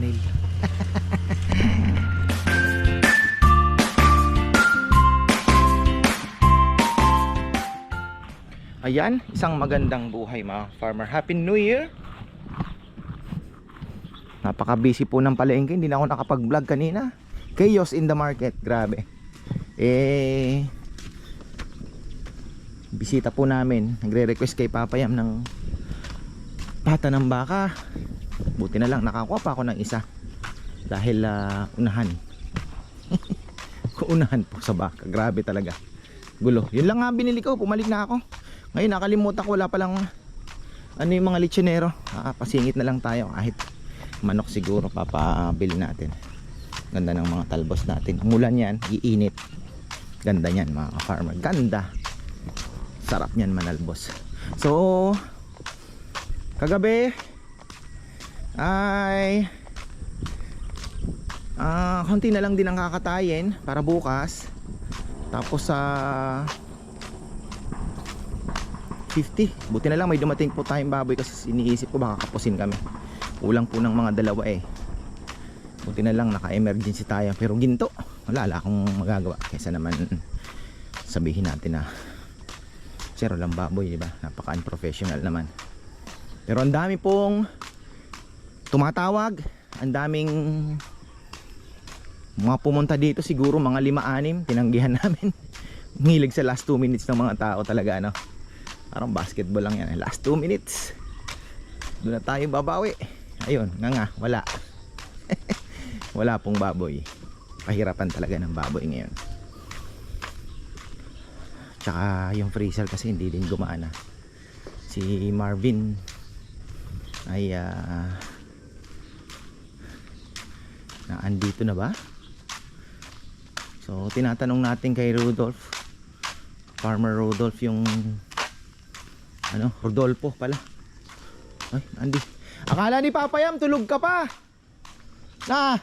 thumbnail. Ayan, isang magandang buhay mga farmer. Happy New Year! Napaka-busy po ng palengke, hindi na ako nakapag-vlog kanina. Chaos in the market, grabe. Eh, bisita po namin. Nagre-request kay Papa Yam ng pata ng baka. Buti na lang, nakakuha pa ako ng isa. Dahil ah, unahan. unahan po sa baka. Grabe talaga. Gulo. Yun lang nga binili ko, pumalik na ako. Ngayon nakalimutan ko wala palang ano yung mga lechonero. Ah, pasingit na lang tayo kahit manok siguro papabili natin. Ganda ng mga talbos natin. Umulan yan, iinit. Ganda niyan mga farmer. Ganda. Sarap niyan manalbos. So, kagabi ay ah konti na lang din ang kakatayin para bukas. Tapos sa 50. Buti na lang may dumating po tayong baboy kasi iniisip ko baka kapusin kami. Kulang po ng mga dalawa eh. Buti na lang naka-emergency tayo. Pero ginto, wala wala akong magagawa. Kaysa naman sabihin natin na zero lang baboy, di ba? Napaka-unprofessional naman. Pero ang dami pong tumatawag. Ang daming mga pumunta dito siguro mga lima-anim. Tinanggihan namin. Ngilig sa last 2 minutes ng mga tao talaga ano. Parang basketball lang yan. Last 2 minutes. Doon na tayo babawi. Ayun, nga nga, wala. wala pong baboy. Pahirapan talaga ng baboy ngayon. Tsaka yung freezer kasi hindi din gumana. Si Marvin ay ah, na andito na ba? So tinatanong natin kay Rudolph Farmer Rudolph yung ano, Rodolfo pala. Ay, Andy. Akala ni Papa Yam tulog ka pa. Na.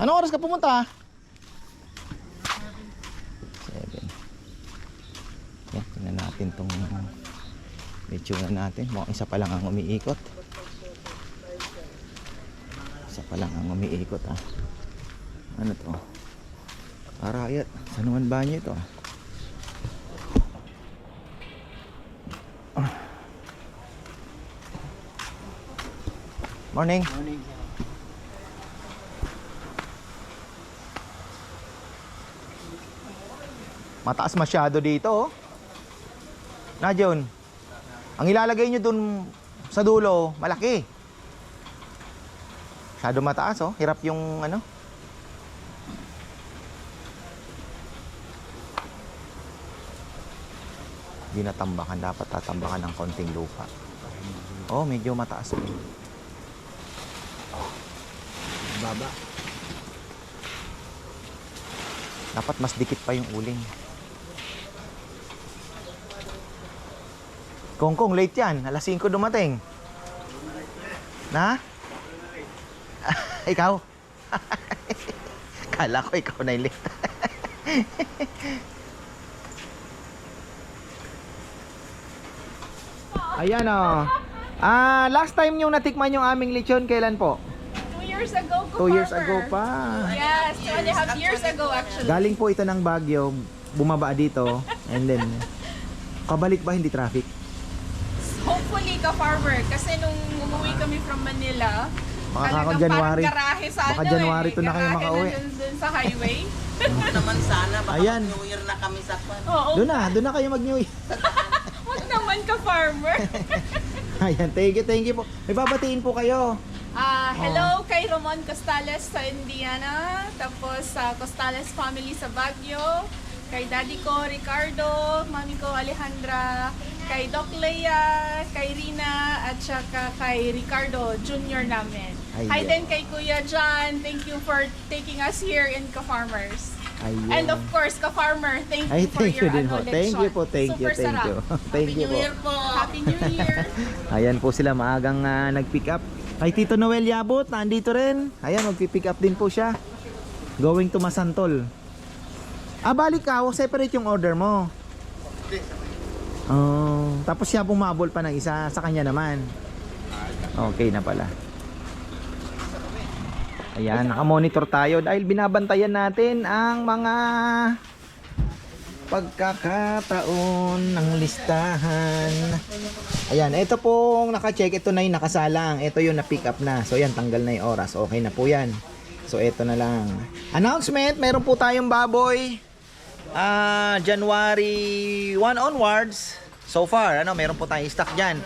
Anong oras ka pumunta? 7. Yan, tingnan natin tong lechona natin. Mukhang isa pa lang ang umiikot. Isa pa lang ang umiikot ah. Ano to? Arayat. Saan naman ba niya ito ah? Ah. Morning. Mataas masyado dito oh. Na John. Ang ilalagay nyo dun sa dulo, malaki. Masyado mataas oh. Hirap yung ano. Hindi natambakan. Dapat tatambakan ng konting lupa. Oh, medyo mataas pa. Baba. Dapat mas dikit pa yung uling. Kong Kong, late yan. Alas 5 dumating. Na? ikaw? Kala ko ikaw na yung late. Ayan o. Ah, last time yung natikman yung aming lechon, kailan po? Two years ago, Two years ago pa. Yes, two and a half years ago actually. Galing po ito ng Baguio, bumaba dito, and then, kabalik ba hindi traffic? Hopefully ka-farmer kasi nung umuwi kami from Manila, Baka talagang January. parang garahe sa Baka ano January eh. to na kayo Garahe makauwi. Na dun, dun sa highway. naman sana, baka Ayan. New Year na kami sa pan. Oo. Doon na, doon na kayo mag-New Year. Wag naman ka-farmer. Ayan, thank you, thank you po. May babatiin po kayo. Ah, hello kay Ramon Costales sa Indiana, tapos sa Costales family sa Baguio, kay daddy ko Ricardo, mami ko Alejandra, kay Doc Lea, kay Rina, at saka kay Ricardo Junior namin. Ayan. Hi din kay Kuya John, thank you for taking us here in Ka-Farmers. Ayan. And of course, Ka-Farmer, thank you Ay, for thank your you din ano, Thank you po, thank you, Super thank sarap. you. Thank Happy you New po. Year po. Happy New Year! Ayan po sila, maagang ah, nag-pick up. Kay Tito Noel Yabot, nandito rin. Ayan, magpi-pick up din po siya. Going to Masantol. Ah, balik ka. Separate yung order mo. Oh, tapos siya bumabol pa ng isa sa kanya naman. Okay na pala. Ayan, nakamonitor tayo dahil binabantayan natin ang mga pagkakataon ng listahan. Ayan, ito pong naka-check, ito na yung nakasalang. Ito yung na-pick up na. So yan, tanggal na yung oras. Okay na po yan. So ito na lang. Announcement, meron po tayong baboy. Ah, January 1 onwards. So far, ano, meron po tayong stock dyan.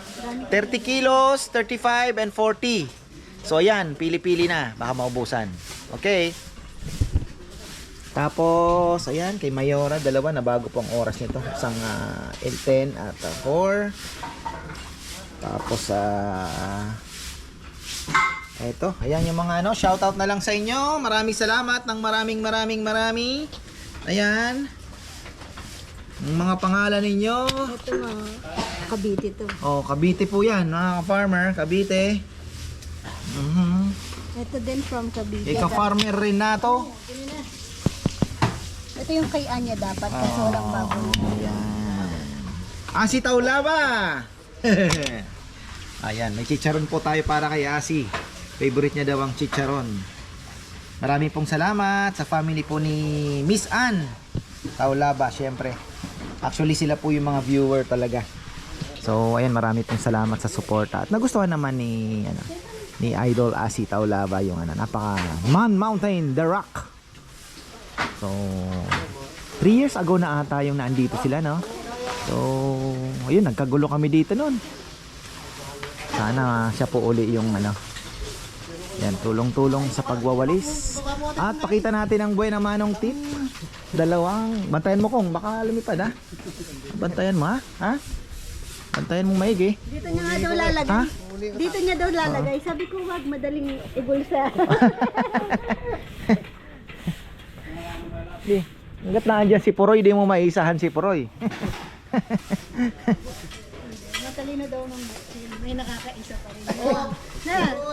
30 kilos, 35 and 40. So ayan, pili-pili na. Baka maubusan. Okay. Tapos, ayan, kay Mayora, dalawa na bago pong oras nito. Isang ah, L10 at 4. Tapos, ah... eto, ayan yung mga ano, shoutout na lang sa inyo. Maraming salamat ng maraming maraming marami. Ayan. Ang mga pangalan ninyo. Ito nga, Cavite to. Oh, Cavite po yan, mga farmer Cavite. Mhm. Ito din from Cavite. Ika-farmer rin na to. Ito yung kay Anya dapat kasi walang baboy. Ayan. Asi Taulaba! Ayan, may chicharon po tayo para kay Asi. Favorite niya daw ang chicharon. Maraming pong salamat sa family po ni Miss Ann Taulaba, syempre. Actually, sila po yung mga viewer talaga. So, ayan, marami pong salamat sa suporta. At nagustuhan naman ni, ano, ni Idol Asi Taulaba yung ano, napaka Man Mountain, The Rock. So, 3 years ago na ata yung naandito sila, no? So, ayun, nagkagulo kami dito noon. Sana siya po uli yung ano. Yan, tulong-tulong sa pagwawalis. At pakita natin ang buhay na manong tip. Dalawang, bantayan mo kung baka lumipad ha. Bantayan mo ha? Ha? Bantayan mo maigi. Dito niya nga daw lalagay. Ha? Dito niya daw lalagay. Sabi ko wag madaling ibulsa. Di, hanggat na andyan si Puroy, di mo maisahan si Puroy. Matalino daw ng may nakakaisa pa rin. Oh. Na.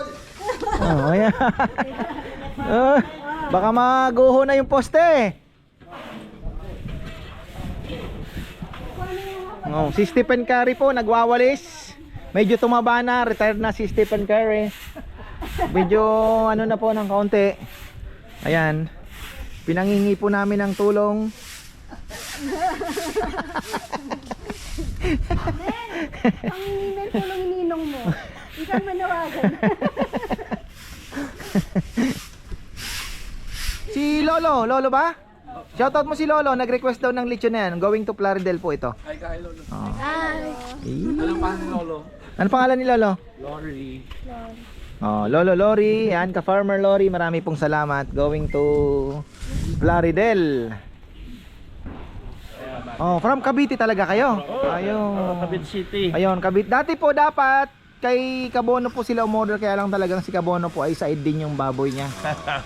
Oh, ayan. oh, baka maguho na yung poste. Oh, si Stephen Curry po nagwawalis. Medyo tumaba na, retired na si Stephen Curry. Medyo ano na po ng kaunti. Ayan. Pinangingi po namin ng tulong. Ang email tulong ininong mo. Isang manawagan. Si Lolo, Lolo ba? Shoutout mo si Lolo, nag-request daw ng lechon na yan. Going to Plaridel po ito. Hi, kay Lolo. Oh. Ay. Anong pangalan ni Lolo? Ano pangalan ni Lolo? Lori. Oh, Lolo Lori, yan ka Farmer Lori, marami pong salamat. Going to Plaridel. Oh, from Cavite talaga kayo. Ayun. Cavite City. Ayun, Cavite. Dati po dapat kay Kabono po sila umorder kaya lang talagang si Kabono po ay side din yung baboy niya.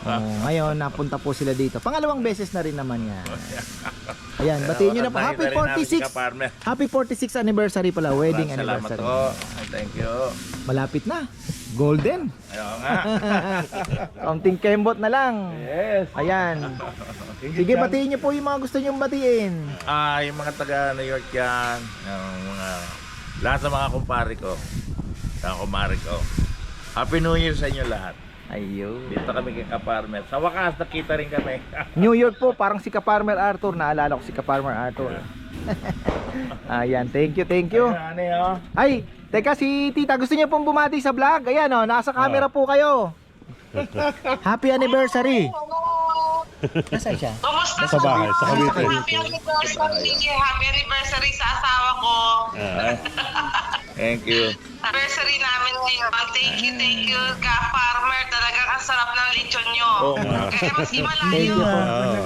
Oh, ngayon napunta po sila dito. Pangalawang beses na rin naman yan. Ayan, batiin niyo na po. Happy 46. Happy 46 anniversary pala, wedding Salamat anniversary. po. Thank you. Malapit na. Golden. Ayaw nga. Kaunting kembot na lang. yes. Ayan. Sige, batiin niyo po yung mga gusto niyong batiin. Ah, yung mga taga New York yan. Yung mga... Lahat ng mga kumpare ko. Mga kumare ko. Happy New Year sa inyo lahat. Ayun. Dito kami kay Kaparmet. Sa wakas, nakita rin kami. New York po, parang si Ka-Farmer Arthur. Naalala ko si Ka-Farmer Arthur. Ayan, thank you, thank you. Ano yun? Ay, teka si Tita, gusto niyo pong bumati sa vlog? Ayan oh, nasa camera po kayo. Happy anniversary. Nasaan siya? Kumusta Sa bahay, sa Cavite. Happy anniversary, happy anniversary sa asawa ko. Thank you. Anniversary namin ngayon. Thank you, thank you, ka-farmer. Talagang ang sarap ng lechon nyo. Oo nga. Kaya maski Thank malayo. you po.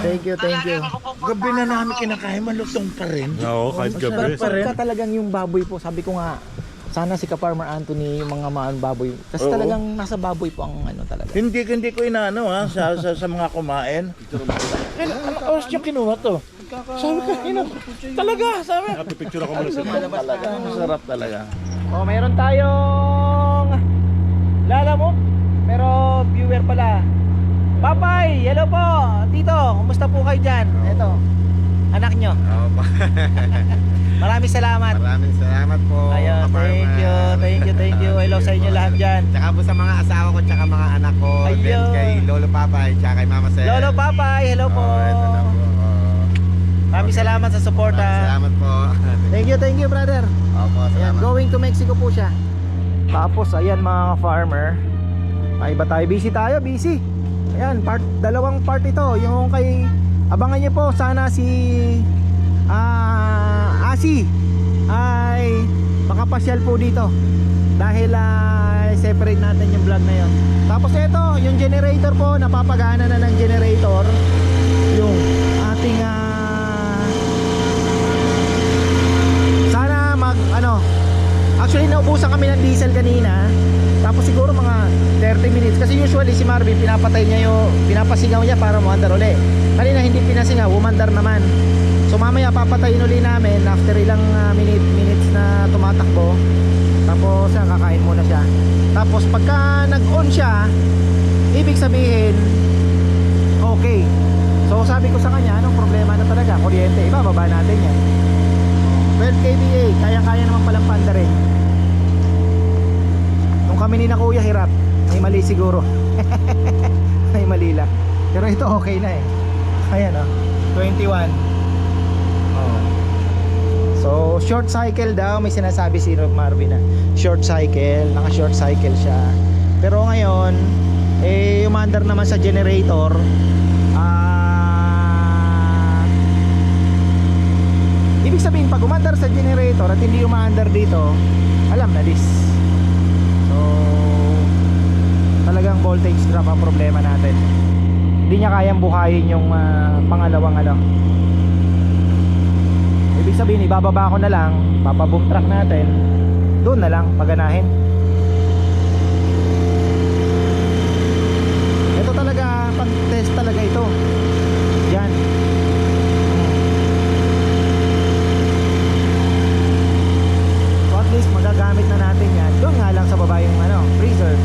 Thank you, thank you. Talagang pupunta kinakain, malutong pa rin. Oo, kahit gabi. Pagka talagang yung baboy po, sabi ko nga, sana si Ka-Farmer Anthony yung mga maan baboy. Kasi Oo. talagang nasa baboy po ang ano talaga. Hindi, hindi ko inaano ha, sa, sa, sa mga kumain. Ano, ano oras yung kinuha to? Sabi ko, ino, talaga, sabi. Happy picture ako muna sa Talaga, masarap talaga. Oh, meron tayong lalamok, pero viewer pala. Papay, hello po. Tito, kumusta po kayo dyan? Ito, anak nyo. Maraming salamat. Maraming salamat po. Ayun, thank you, thank you, thank you. Hello sa inyo lahat dyan. Tsaka po sa mga asawa ko, tsaka mga anak ko. Ayun. Then kay Lolo Papay, tsaka kay Mama Sel. Lolo Papay, hello po. Oh, ito na po. Oh. Maraming salamat sa support Maraming. Salamat po. Thank you, thank you brother. Opo, Ayan, salamat. going to Mexico po siya. Tapos, ayan mga farmer. Ay ba tayo? Busy tayo, busy. Ayan, part, dalawang part ito. Yung kay, abangan niyo po, sana si ah Asi ay makapasyal po dito. Dahil ah, separate natin yung vlog na yon. Tapos ito, yung generator po, napapagana na ng generator. Yung ating ah sana mag ano actually naubusan kami ng diesel kanina. Tapos siguro mga 30 minutes. Kasi usually si Marvin pinapatay niya yung pinapasingaw niya para umandar uli. Kanina hindi pinasingaw umandar naman. So mamaya papatayin uli namin after ilang ah, minute, minutes na tumatakbo. Tapos yan kakain muna siya. Tapos pagka nag on siya ibig sabihin okay. So sabi ko sa kanya anong problema na talaga? Kuryente ibababa natin yan 12 kVA, kaya-kaya naman palang panda rin. Nung kami ni na kuya hirap, may mali siguro. may mali lang. Pero ito okay na eh. Ayan oh, 21. Oh. So, short cycle daw, may sinasabi si Rob Marvin na short cycle, naka short cycle siya. Pero ngayon, eh, umandar naman sa generator, ah, Ibig sabihin pag umandar sa generator at hindi umaandar dito, alam na this. So, talagang voltage drop ang problema natin. Hindi niya kayang buhayin yung ah, pangalawang ano. Ibig sabihin ibababa ko na lang, papaboom track natin. Doon na lang paganahin. Ito talaga pag test talaga ito. Yan. So at least magagamit na natin yan. Doon nga lang sa baba yung ano, freezer.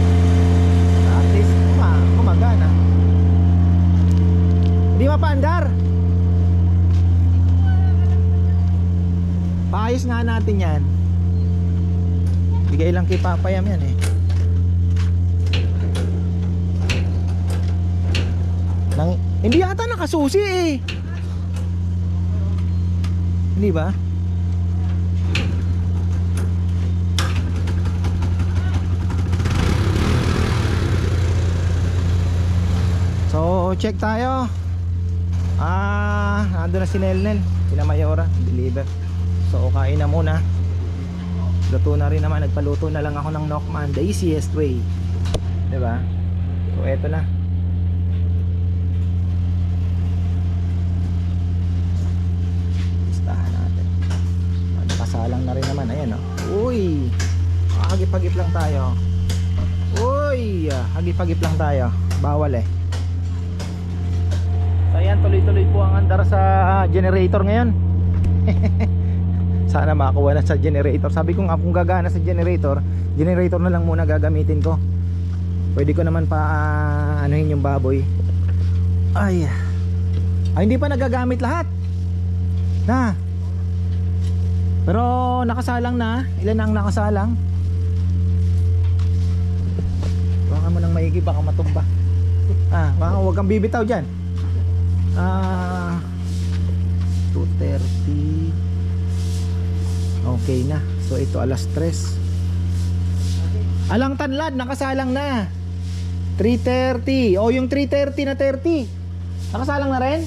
At least kuma, kumagana. Hindi mapaandar. Paayos nga natin yan. Bigay lang kay Papayam yan eh. Nang, hindi yata nakasusi eh. Hindi ba? So, check tayo. Ah, ando na si Nelnel. Sina Mayora, deliver. So, kain na muna. Luto na rin naman. Nagpaluto na lang ako ng Nokman. The easiest way. 'Di ba? So, eto na. Listahan natin. Nakasalang na rin naman. Ayan, oh. Uy! Hagip-hagip lang tayo. Uy! Hagip-hagip lang tayo. Bawal eh. So ayan, tuloy-tuloy po ang andar sa generator ngayon. Sana makakuha na sa generator. Sabi ko nga kung gagana sa generator, generator na lang muna gagamitin ko. Pwede ko naman pa ah, anuhin yung baboy. Ay. Ay hindi pa nagagamit lahat. Na. Pero nakasalang na. Ilan ang nakasalang? Baka mo nang maigi baka matumba. Ah, baka huwag kang bibitaw diyan. Ah 2.30 Okay na. So ito alas 3 Alang tanlad nakasalang na. 3.30 O yung 3.30 na 30 Nakasalang na rin?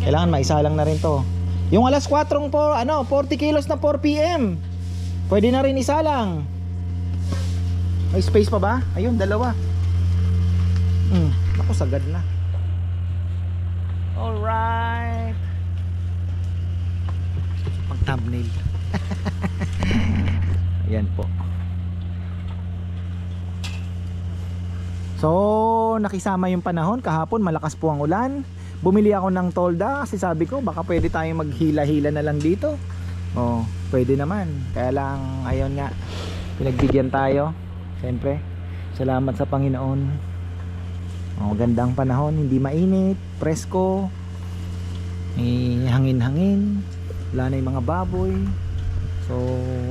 Kailangan maisalang na rin to. Yung alas 4 po ano 40 kilos na 4pm Pwede na rin isalang. May space pa ba? Ayun dalawa. Hmm, ako sagad na. Alright. Pag thumbnail. Ayan po. So, nakisama yung panahon. Kahapon, malakas po ang ulan. Bumili ako ng tolda kasi sabi ko, baka pwede tayong maghila-hila na lang dito. Oh, pwede naman. Kaya lang, ayun nga, pinagbigyan tayo. Siyempre, salamat sa Panginoon. Oh, gandang panahon, hindi mainit, presko. May hangin-hangin. wala na yung mga baboy so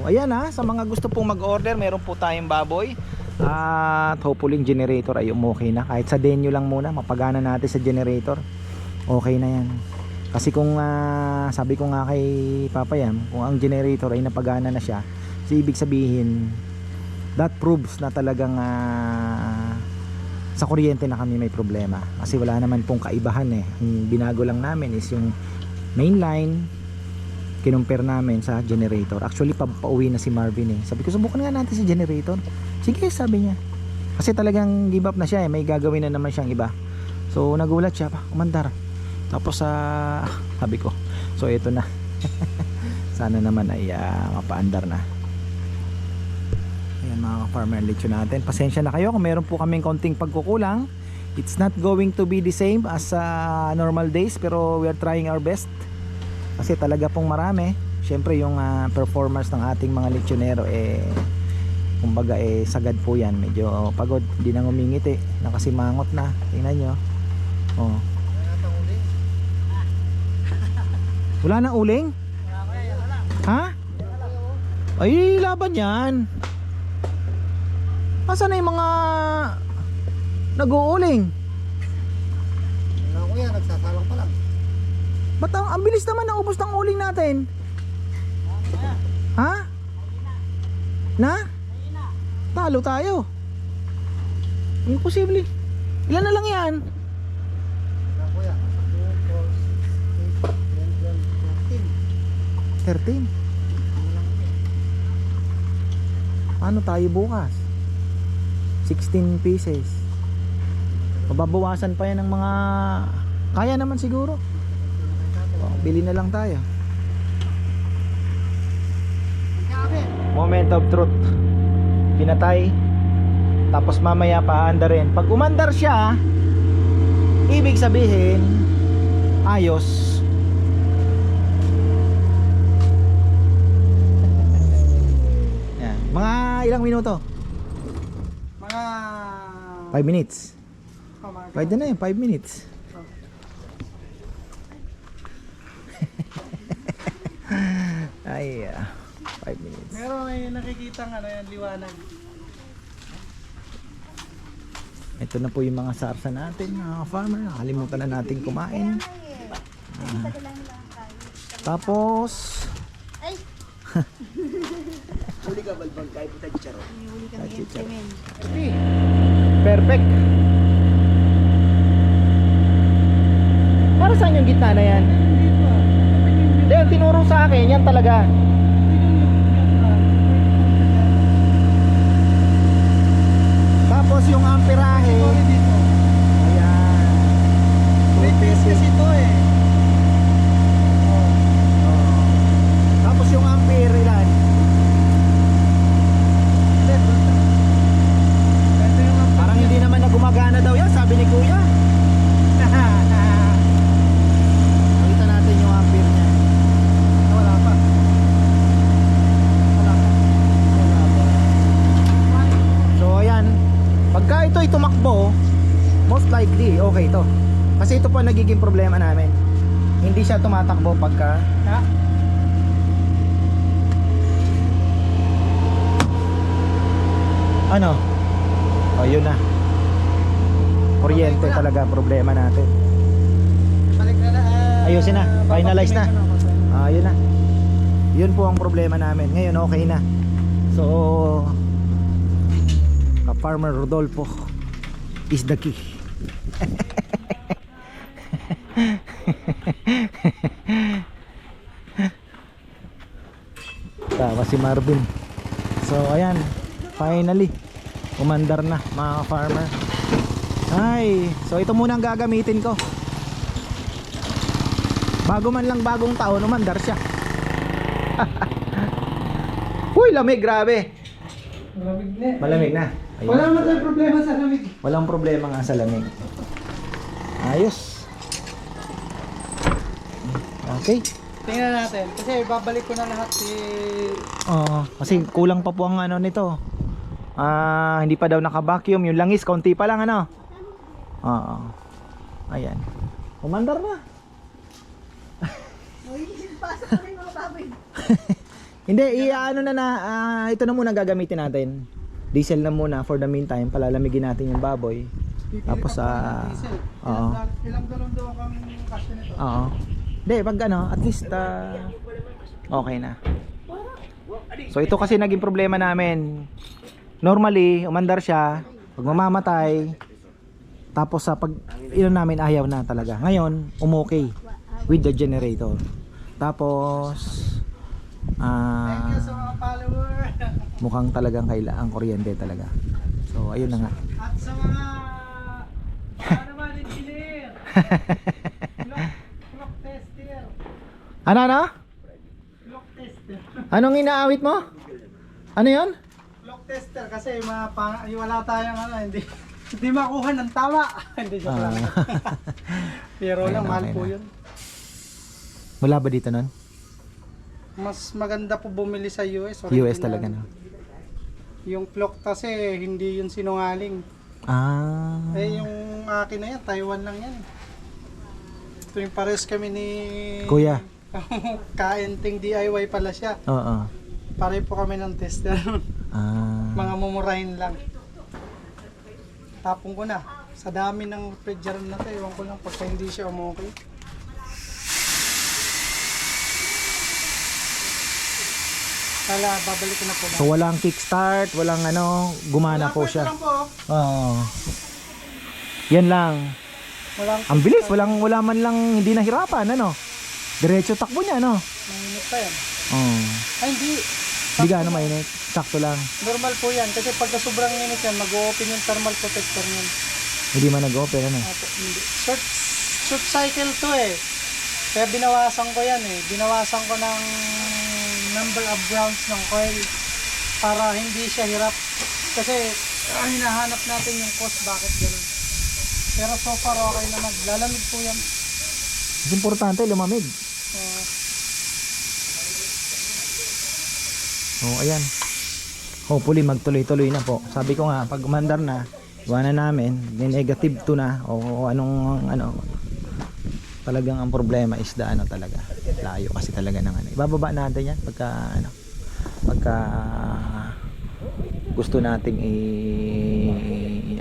ayan ha sa mga gusto pong mag-order meron po tayong baboy. At hopefully yung generator ay umokay na. Kahit sa denyo lang muna mapagana natin sa generator. Okay na yan. Kasi kung ah, sabi ko nga kay Papa Yam kung ang generator ay napagana na siya so ibig sabihin that proves na talagang ah, sa kuryente na kami may problema. Kasi wala naman pong kaibahan eh. Ang binago lang namin is yung main line kinumpir namin sa generator. Actually papauwi na si Marvin eh. Sabi ko subukan nga natin si generator. Sige sabi niya. Kasi talagang give up na siya eh. May gagawin na naman siyang iba. So nagulat siya pa umandar. Tapos sa sabi ko so ito na. Sana naman ay ah, mapaandar na. Ayan mga farmer lechon natin. Pasensya na kayo kung meron po kaming konting pagkukulang. It's not going to be the same as sa normal days pero we are trying our best. Kasi talaga pong marami. Siyempre yung ah, performance ng ating mga lechonero eh kumbaga eh sagad po yan. Medyo pagod. Hindi na ngumingiti. Nakasimangot na. Tingnan nyo. Oh. Wala nang uling? Ha? Ay, laban yan. Asan na yung mga nag-uuling? Wala ko yan, nagsasalang pa lang. Ba't ang, ang bilis naman naubos ng uling natin? Ha? Na? Talo tayo. Imposible. Ilan na lang yan? Wala ko yan. 2, 4, 8, 10, 11, 12, 13. 13. Ano tayo bukas? 16 pieces. Mababawasan pa yan ng mga... Kaya naman siguro. Bili na lang tayo. Moment of truth. Pinatay. Tapos mamaya paanda rin. Pag umandar siya, ibig sabihin, ayos. Yan. Mga ilang minuto? Mga... 5 minutes. Oh, mga Pwede na yun, 5 minutes. Ay, 5 minutes. Meron may nakikita ano yan, liwanag. Ito na po yung mga sarsa natin, mga farmer. Nakalimutan na natin kumain. Ah. Tapos, Huli ka balbag kahit ita chicharo. perfect. Para saan yung gitna na yan? Ang tinuro sa akin, yan talaga. Tapos yung amperahe, ayan. May test kasi ito eh. Tapos yung ampere ilan? Ito yung Parang hindi naman na gumagana daw yan, sabi ni Kuya. Nakita natin yung ampere niya. Wala pa. Wala pa. Wala pa. So ayan, pagka ito ay tumakbo, most likely okay to. Kasi ito po ang nagiging problema namin. Hindi siya tumatakbo pagka Ha? ano? O yun na. Kuryente talaga ang problema natin. Balik na na. ah, Ayusin na, finalize na. Ah, yun na. Yun po ang problema namin. Ngayon okay na. So ka Farmer Rodolfo is the key. Tama si Marvin. So ayan, finally umandar na mga farmer. Ay, so ito muna ang gagamitin ko. Bago man lang bagong taon, umandar siya. Uy, lamig, grabe. Malamig na. Malamig na. Ayun. Wala naman tayong problema sa lamig. Walang problema nga sa lamig. Ayos. Okay. Tingnan natin. Kasi babalik ko na lahat si... Oo, kasi kulang pa po ang ano nito. Ah, hindi pa daw naka-vacuum. Yung langis, konti pa lang ano. Oo. Ayan. Umandar na. Hindi, i-ano na na, ah, ito na muna gagamitin natin. Diesel na muna for the meantime, palalamigin natin yung baboy. Tapos sa Oo. Ilang galon daw kang kasya nito? Oo. Hindi, pag ano, at least ah, okay na. So ito kasi naging problema namin. Normally, umandar siya, pag mamamatay, tapos sa pag ilan namin ayaw na talaga. Ngayon, umokay with the generator. Tapos ah follower mukhang talagang kailangan kuryente talaga. So ayun na nga. at sa mga ano naman engineer. Ano ano? Clock tester. Anong inaawit mo? Ano 'yon? Clock tester kasi mga pang, ay, wala tayong ano, hindi hindi makuha ng tama. hindi lang. Ah. Pero Ayun lang, na, mahal po na. yun. Wala ba dito nun? Mas maganda po bumili sa US. US original. talaga no. Yung clock kasi hindi yun sinungaling. Ah. Eh yung akin na yan, Taiwan lang yan. Ito yung pares kami ni... Kuya. Kaenting DIY pala siya. Oo. Pare po kami ng tester. Ah. Mga mumurahin lang. Tapong ko na. Sa dami ng refrigerant na to, ewan ko lang pagka hindi siya umokay. Kala, babalik ko na po. So walang kickstart, walang ano, gumana po siya. Lang po. Oo. Yan lang. Walang Ang bilis, walang wala man lang hindi nahirapan ano. Diretso takbo niya no. mainit pa yan. Oo. Ay, hindi. Hindi gaano mainit. Sakto lang. Normal po yan. Kasi pagka sobrang init yan, mag-open yung thermal protector niyan. Hindi man nag-open ano. Opo, hindi. Short, short cycle to eh. Kaya binawasan ko yan eh. Binawasan ko ng number of rounds ng coil para hindi siya hirap. Kasi ah, hinahanap natin yung cost bakit ganun. Pero so far okay naman. Lalamig po yan. Mas importante lumamig. Oo, ayan. Hopefully magtuloy-tuloy na po. Sabi ko nga, pag umandar na, iwanan namin, negative 2 na, o anong, ano, talagang ang problema is the ano talaga. Layo kasi talaga ng ano. Ibababa natin yan pagka, ano, pagka gusto nating i,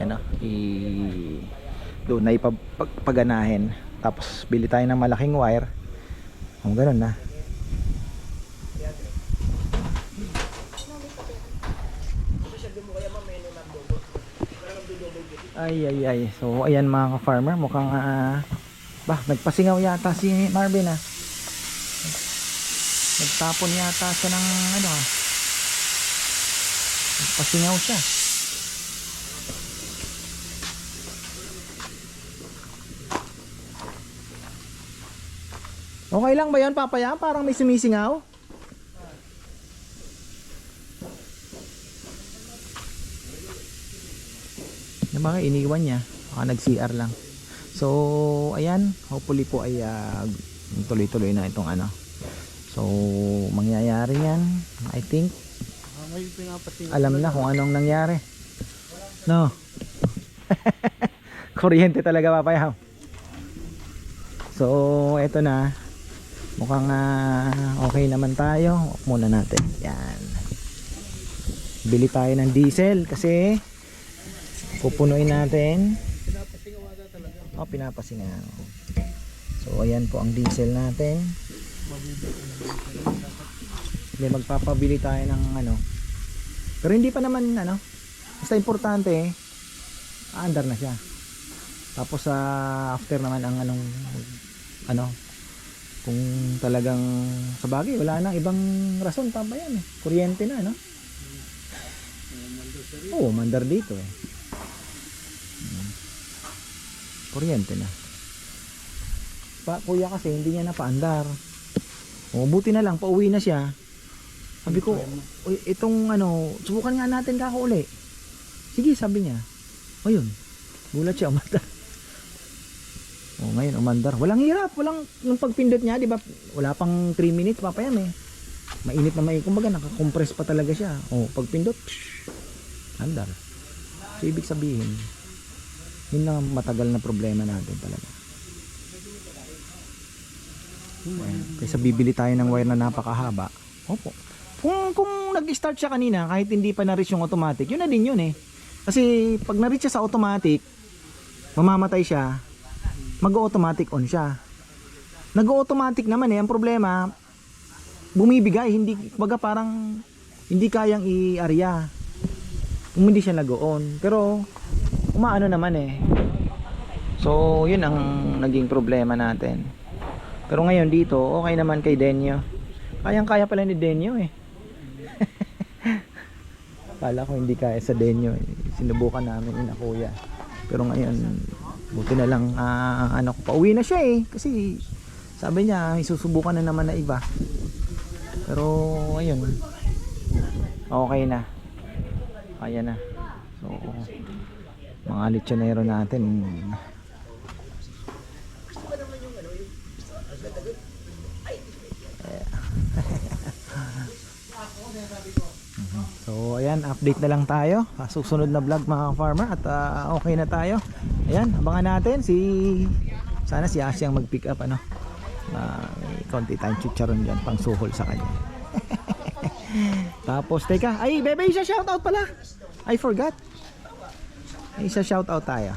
ano, i, doon na ipaganahin. Tapos, bili tayo ng malaking wire. Kung ganun na. Ay ay ay. So ayan mga ka-farmer, mukhang ah, bah nagpasingaw yata si Marvin ah. Nagtapon yata siya ng ano ah. Nagpasingaw siya. Okay lang ba 'yon, papaya? Parang may sumisingaw. Yung mga iniwan niya, baka nag-CR lang. So, ayan, hopefully po ay ah, tuloy-tuloy na itong ano. So, mangyayari yan. I think, alam na kung anong nangyari. No? Kuryente talaga papayaw. So, eto na. Mukhang ah, okay naman tayo. Off muna natin. Yan. Bili tayo ng diesel kasi pupunuin natin. Oh, pinapasingaw. So, ayan po ang diesel natin. Hindi, magpapabili tayo ng ano. Pero hindi pa naman ano. Basta importante, aandar na siya. Tapos sa after naman ang anong ano kung talagang sa bagay wala nang ibang rason tama yan eh. Kuryente na no. Oo, mandar dito eh. Hmm. Kuryente na. Pa kuya kasi hindi niya napaandar. O buti na lang pauwi na siya. Sabi ko, "Uy, itong ano, subukan nga natin kako uli. Sige, sabi niya. Ayun. Gulat siya umandar. Ngayon umandar. Walang hirap, walang nung pagpindot niya, 'di ba? Wala pang 3 minutes papayam eh. Mainit na may, kumbaga naka-compress pa talaga siya. Oh, pagpindot, psh, andar. So, ibig sabihin, yun lang ang matagal na problema natin talaga. Ayan. Kaysa bibili tayo ng wire na napakahaba. Opo. Kung, kung nag-start siya kanina, kahit hindi pa na-reach yung automatic, yun na din yun eh. Kasi pag na-reach siya sa automatic, mamamatay siya, mag-automatic on siya. Nag-automatic naman eh. Ang problema, bumibigay. Hindi, baga parang hindi kayang i-arya. Kung hindi siya nag-on. Pero, umaano naman eh. So, yun ang naging problema natin. Pero ngayon dito, okay naman kay Denyo. Kayang-kaya pala ni Denyo eh. Kala ko hindi kaya sa Denyo. eh. Sinubukan namin ina kuya. Pero ngayon, buti na lang ah, ano ko, pauwi na siya eh. Kasi sabi niya, isusubukan na naman na iba. Pero ayun, okay na. Kaya na. So, mga lechonero natin, So ayan, update na lang tayo sa susunod na vlog mga farmer at ah, okay na tayo. Ayan, abangan natin si sana si Ashi ang mag-pick up ano. Ah, may konti tayong chicharon diyan pang suhol sa kanya. Tapos teka, ay bebe isa shoutout pala. I forgot. Isa shoutout tayo.